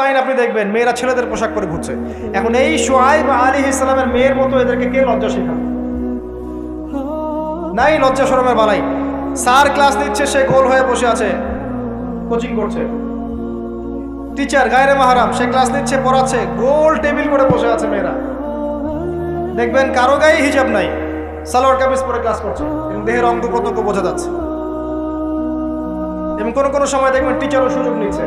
Sign আপনি দেখবেন, মেয়েরা ছেলেদের পোশাক পরে ঘুরছে। এখন এই সোয়াইব আলী ইসলামের মেয়ের মতো এদেরকে কে লজ্জা শেখাবে? নাই লজ্জা শরমের বালাই। স্যার ক্লাস নিচ্ছে, সে গোল হয়ে বসে আছে। কোচিং করছে। টিচার গায়রে মাহারাম, সে ক্লাস নিচ্ছে, পড়াচ্ছে, গোল টেবিল করে বসে আছে মেয়েরা। দেখবেন কারও গায়ে হিজাব নাই। সালোয়ার কামিজ পরে ক্লাস করছে, এবং দেহের অঙ্গ প্রত্যঙ্গ বোঝা যাচ্ছে। এবং কোনো কোনো সময় দেখবেন টিচারও সুযোগ নিচ্ছে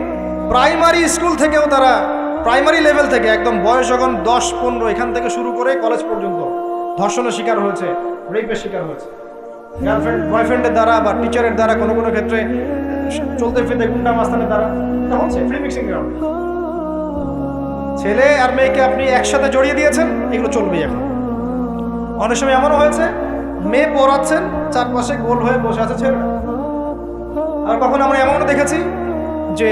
প্রাইমারি স্কুল থেকেও তারা প্রাইমারি লেভেল থেকে একদম বয়স যখন দশ, পনেরো, এখান থেকে শুরু করে কলেজ পর্যন্ত ধর্ষণের শিকার হয়েছে রেপের শিকার হয়েছে। গার্লফ্রেন্ড বয়ফ্রেন্ডের দ্বারা বা টিচারের দ্বারা কোনো কোনো ক্ষেত্রে চলতে ফিরতে গুন্ডা মাস্তানের দ্বারা মিক্সিং ছেলে আর মেয়েকে আপনি একসাথে জড়িয়ে দিয়েছেন, এগুলো চলবে এখন। অনেক সময় এমনও হয়েছে, মেয়ে পড়াচ্ছেন, চারপাশে গোল হয়ে বসে আছে ছেলে আর কখন আমরা এমনও দেখেছি যে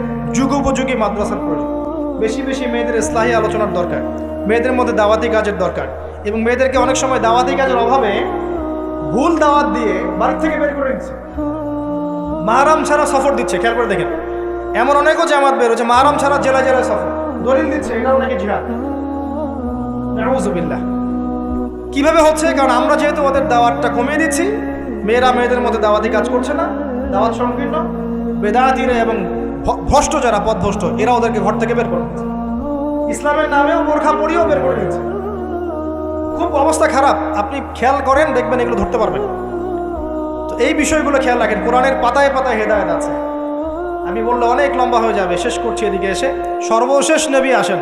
যুগোপযোগী মাদ্রাসার প্রয়োজন। বেশি বেশি মেয়েদের ইসলাহী আলোচনার দরকার, মেয়েদের মধ্যে দাওয়াতি কাজের দরকার এবং মেয়েদেরকে অনেক সময় দাওয়াতি কাজের অভাবে ভুল দাওয়াত দিয়ে বাড়ি থেকে বের করে দিচ্ছে মাহারাম ছাড়া সফর দিচ্ছে, খেয়াল করে দেখেন। এমন অনেকও জামাত বের হচ্ছে মাহারাম ছাড়া জেলা জেলায় সফর। দলিল দিচ্ছে, এটাও নাকি জিহাদ। কীভাবে হচ্ছে? কারণ আমরা যেহেতু ওদের দাওয়াতটা কমিয়ে দিচ্ছি, মেয়েরা মেয়েদের মধ্যে দাওয়াতি কাজ করছে না, দাওয়াত সংকীর্ণ, বেদাতিরা এবং ভ্রষ্ট যারা পথ পথভ্রষ্ট, এরা ওদেরকে ঘর থেকে বের করে দিচ্ছে ইসলামের নামেও বোরখা পরিয়েও বের করে দিচ্ছে খুব অবস্থা খারাপ। আপনি খেয়াল করেন, দেখবেন এগুলো ধরতে পারবেন তো এই বিষয়গুলো খেয়াল রাখেন। কোরআনের পাতায় পাতায় হেদায়ত আছে। আমি বললে অনেক লম্বা হয়ে যাবে। শেষ করছি এদিকে এসে। সর্বশেষ নবী আসেন।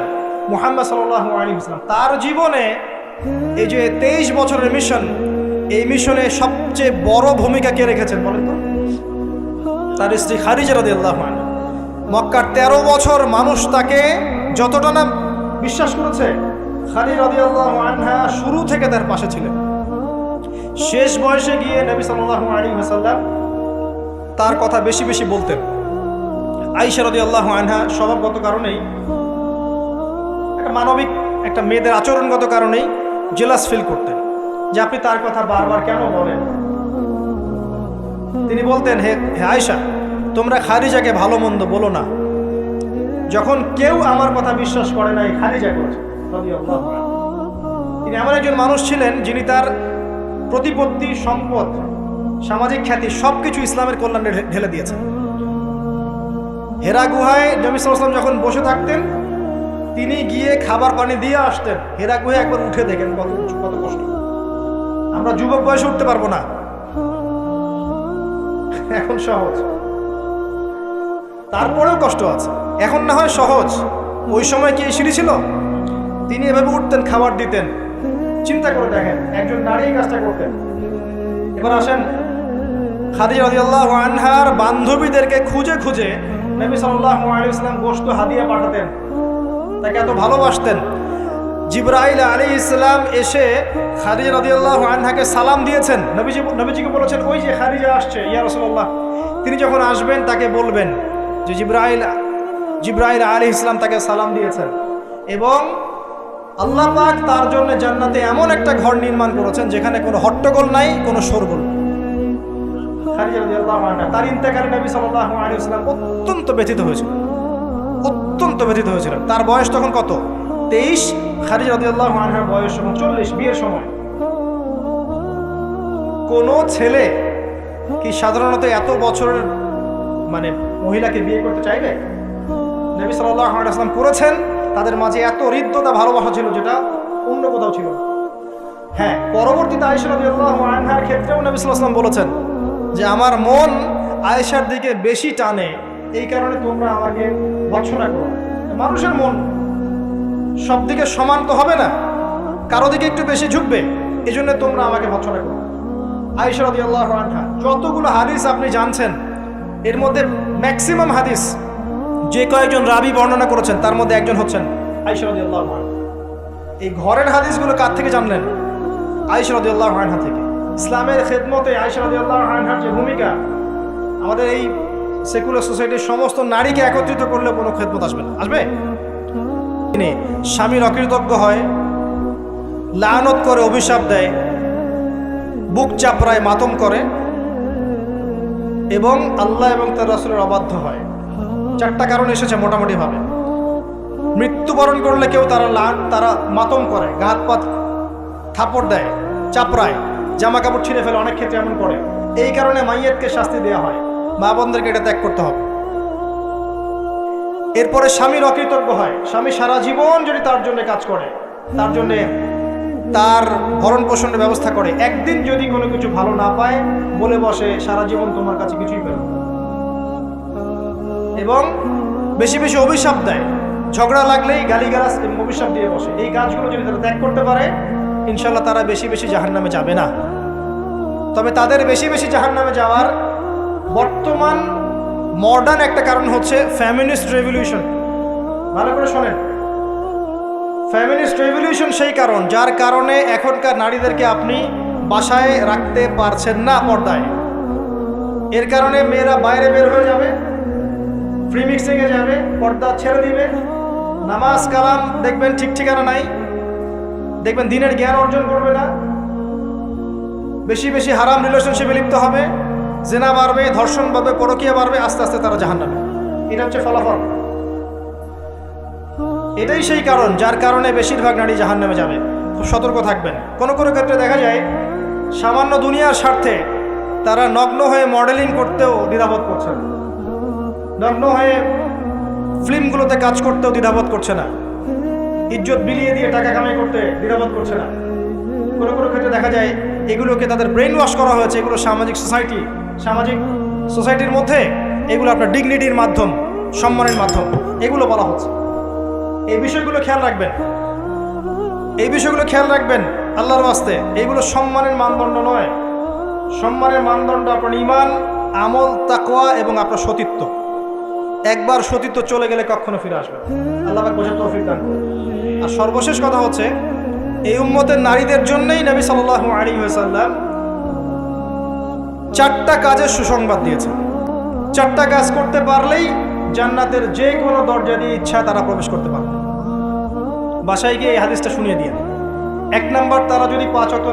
মোহাম্মদ সাল্লাহ আলী ইসলাম তার জীবনে এই যে তেইশ বছরের মিশন, এই মিশনে সবচেয়ে বড় ভূমিকা কে রেখেছেন বলেন তো? তার স্ত্রী খারিজা রদি আল্লাহ মক্কার তেরো বছর মানুষ তাকে যতটা না বিশ্বাস করেছে, খালি আনহা শুরু থেকে তার পাশে ছিলেন। শেষ বয়সে গিয়ে নবী হাসাল্লাম তার কথা বেশি বেশি বলতেন। আইসা আল্লাহ আনহা স্বভাবগত কারণেই, একটা মানবিক, একটা মেয়েদের আচরণগত কারণেই জেলাস ফিল করতেন। যে আপনি তার কথা বারবার কেন বলেন? তিনি বলতেন, হে হে আয়সা তোমরা খারিজাকে ভালো মন্দ বলো না। যখন কেউ আমার কথা বিশ্বাস করে নাই খারিজা করেছে তিনি এমন একজন মানুষ ছিলেন যিনি তার প্রতিপত্তি, সম্পদ, সামাজিক খ্যাতি সব কিছু ইসলামের কল্যাণে ঢেলে দিয়েছেন হেরা গুহায় সাল্লাল্লাহু যখন বসে থাকতেন, তিনি গিয়ে খাবার পানি দিয়ে আসতেন। হেরা গুহায় একবার উঠে দেখেন কত কত কষ্ট। আমরা যুবক বয়সে উঠতে পারব না। এখন সহজ। তারপরেও কষ্ট আছে। এখন না হয় সহজ। ওই সময় কি সিঁড়ি ছিল? তিনি এভাবে উঠতেন, খাবার দিতেন। চিন্তা করে দেখেন, একজন নারী কাজটা করতেন। এবার আসেন, খাদিজা রাদিয়াল্লাহু আনহার বান্ধবীদেরকে খুঁজে খুঁজে নবী সাল্লাল্লাহু আলাইহি ওয়াসাল্লাম গোশত হাদিয়া পাঠাতেন। তাকে এত ভালোবাসতেন। জিব্রাইল আলী ইসলাম এসে খাদিজা রাদিয়াল্লাহু আনহাকে সালাম দিয়েছেন। নবীজি নবীজিকে বলেছেন, ওই যে খাদিজা আসছে, ইয়া রাসূলুল্লাহ। তিনি যখন আসবেন, তাকে বলবেন যে জিব্রাইল জিব্রাইল আলী ইসলাম তাকে সালাম দিয়েছেন। এবং আল্লাহ পাক তার জন্য জান্নাতে এমন একটা ঘর নির্মাণ করেছেন যেখানে কোনো হট্টগোল নাই, কোনো শোরগোল তার ইন্তেকালে নবী সাল্লাল্লাহু আলাইহি ইসলাম অত্যন্ত ব্যথিত হয়েছিল অত্যন্ত ব্যথিত হয়েছিলেন। তার বয়স তখন কত? তেইশ। খারিজ রাদিয়াল্লাহু আনহার বয়স তখন চল্লিশ, বিয়ের সময়। কোনো ছেলে কি সাধারণত এত বছরের মানে মহিলাকে বিয়ে করতে চাইবে? নবী সাল্লাহ আসলাম করেছেন, তাদের মাঝে এত হৃদ্যতা, ভালোবাসা ছিল যেটা অন্য কোথাও ছিল হ্যাঁ পরবর্তীতে আয়েশা রাদিয়াল্লাহু আনহার ক্ষেত্রেও নবী আলাইহি বলেছেন যে, আমার মন আয়েশার দিকে বেশি টানে, এই কারণে তোমরা আমাকে ভৎসনা করো মানুষের মন সব দিকে সমান তো হবে না, কারও দিকে একটু বেশি ঝুঁকবে এই জন্য তোমরা আমাকে ভৎসনা করো আয়েশা রাদিয়াল্লাহু আনহা, যতগুলো হাদিস আপনি জানছেন, এর মধ্যে ম্যাক্সিমাম হাদিস, যে কয়েকজন রাবি বর্ণনা করেছেন, তার মধ্যে একজন হচ্ছেন আয়েশা এই ঘরের হাদিসগুলো কার থেকে জানলেন? আয়েশা রাদিয়াল্লাহু আনহা থেকে। ইসলামের খেদমতে আয়েশা রাদিয়াল্লাহু আনহার যে ভূমিকা, আমাদের এই সেকুলার সোসাইটির সমস্ত নারীকে একত্রিত করলে কোনো খেদমত আসবে না। আসবে? তিনি স্বামীর অকৃতজ্ঞ হয়, লানত করে অভিশাপ দেয়, বুক চাপড়ায় মাতম করে এবং আল্লাহ এবং তার রাসূলের অবাধ্য হয়। চারটা কারণ এসেছে মোটামুটিভাবে। মৃত্যুবরণ করলে কেউ তারা লান, তারা মাতম করে গাত পাত থাপড় দেয়, চাপড়ায় জামা কাপড় ছিঁড়ে ফেলে, অনেক ক্ষেত্রে এমন করে। এই কারণে মাইয়েতকে শাস্তি দেওয়া হয়। মা বোনদেরকে এটা ত্যাগ করতে হবে। এরপরে স্বামীর অকৃতজ্ঞ হয়। স্বামী সারা জীবন যদি তার জন্য কাজ করে, তার জন্য তার ভরণ পোষণের ব্যবস্থা করে। একদিন যদি কোনো কিছু ভালো না পায়, বলে বসে, সারা জীবন তোমার কাছে কিছুই পেল এবং বেশি বেশি অভিশাপ দেয়। ঝগড়া লাগলেই গালিগালাজ এবং অভিশাপ দিয়ে বসে। এই কাজগুলো যদি তারা ত্যাগ করতে পারে ইনশাল্লাহ তারা বেশি বেশি জাহান নামে যাবে না। তবে তাদের বেশি বেশি জাহান নামে যাওয়ার বর্তমান মডার্ন একটা কারণ হচ্ছে ফ্যামিনিস্ট রেভলিউশন ভালো করে শোনেন। ফ্যামিনিস্ট রেভলিউশন সেই কারণ, যার কারণে এখনকার নারীদেরকে আপনি বাসায় রাখতে পারছেন না পর্দায়। এর কারণে মেয়েরা বাইরে বের হয়ে যাবে ফ্রি মিক্সিংয়ে যাবে, পর্দা ছেড়ে দিবে। নামাজ, কালাম দেখবেন ঠিক ঠিকানা নাই। দেখবেন দিনের জ্ঞান অর্জন করবে না। বেশি বেশি হারাম রিলেশনশিপে লিপ্ত হবে। জেনা বাড়বে, ধর্ষণ বাড়বে, পরকিয়া বাড়বে, আস্তে আস্তে তারা জাহান নামে এটা হচ্ছে ফলাফল। এটাই সেই কারণ, যার কারণে বেশিরভাগ নারী জাহান নামে যাবে। খুব সতর্ক থাকবেন। কোনো কোনো ক্ষেত্রে দেখা যায়, সামান্য দুনিয়ার স্বার্থে তারা নগ্ন হয়ে মডেলিং করতেও দ্বিধাবোধ করছে না। নগ্ন হয়ে ফিল্মগুলোতে কাজ করতেও দ্বিধাবোধ করছে না। ইজ্জত বিলিয়ে দিয়ে টাকা কামাই করতে দ্বিধাবোধ করছে না। কোনো কোনো ক্ষেত্রে দেখা যায়, এগুলোকে তাদের ব্রেন ওয়াশ করা হয়েছে, এগুলো সামাজিক সোসাইটি সামাজিক সোসাইটির মধ্যে এগুলো আপনার ডিগনিটির মাধ্যম, সম্মানের মাধ্যম, এগুলো বলা হচ্ছে। এই বিষয়গুলো খেয়াল রাখবেন। এই বিষয়গুলো খেয়াল রাখবেন আল্লাহর বাস্তে এইগুলো সম্মানের মানদণ্ড নয়। সম্মানের মানদণ্ড আপনার ইমান আমল, তাকওয়া এবং আপনার সতীত্ব। একবার সতীত্ব চলে গেলে কখনো ফিরে আসবে আল্লাহ বোঝার তৌফিক দান আর সর্বশেষ কথা হচ্ছে, এই উম্মতের নারীদের জন্যই নবী সাল্লাল্লাহু আলাইহি ওয়াসাল্লাম চারটা কাজের সুসংবাদ দিয়েছেন। চারটা কাজ করতে পারলেই জান্নাতের যে কোনো দরজা দিয়ে ইচ্ছা তারা প্রবেশ করতে পারবে বাসায় গিয়ে এই হাদিসটা শুনিয়ে দিয়ে এক নাম্বার তারা যদি পাঁচ অক্ট